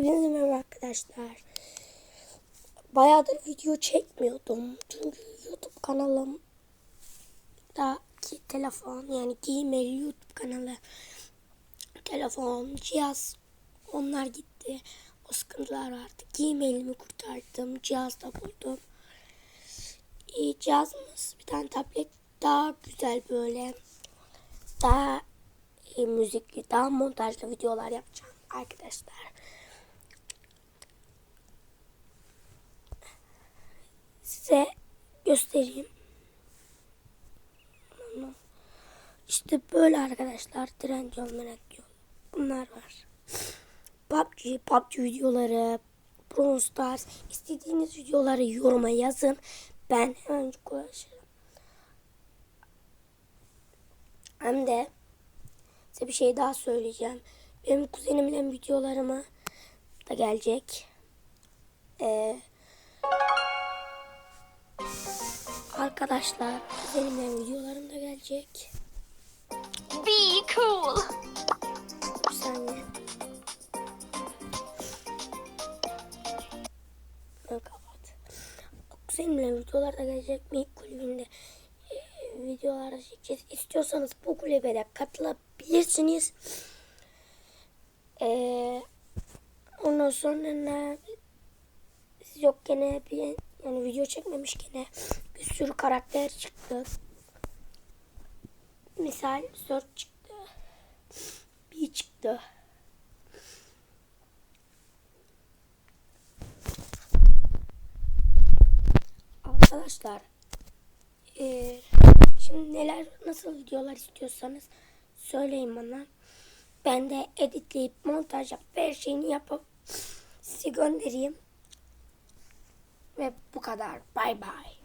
Hepinize merhaba arkadaşlar. Bayağıdır video çekmiyordum. Çünkü YouTube kanalım ki telefon yani Gmail YouTube kanalı telefon, cihaz onlar gitti. O sıkıntılar vardı. Gmail'imi kurtardım. Cihaz da buldum. İyi cihazımız bir tane tablet daha güzel böyle daha e, müzikli, daha montajlı videolar yapacağım arkadaşlar. Size göstereyim. İşte böyle arkadaşlar. Trendyol, Trendyol. Bunlar var. PUBG, PUBG videoları, Brawl Stars. istediğiniz videoları yoruma yazın. Ben hemen ulaşırım. Hem de size bir şey daha söyleyeceğim. Benim kuzenimle videolarıma da gelecek. Ee, arkadaşlar kuzenimle videolarım da gelecek. Be cool. Bir saniye. Kapat. Kuzenimle videolar da gelecek. Mik kulübünde e, videolar çekeceğiz. İstiyorsanız bu kulübe de katılabilirsiniz. Ee, ondan sonra ne? Yok gene bir yani video çekmemiş gene bir sürü karakter çıktı. Misal Sört çıktı. Bir çıktı. Arkadaşlar eee, şimdi neler nasıl videolar istiyorsanız söyleyin bana. Ben de editleyip montaj yapıp her şeyini yapıp size göndereyim. Ve bu kadar. Bay bay.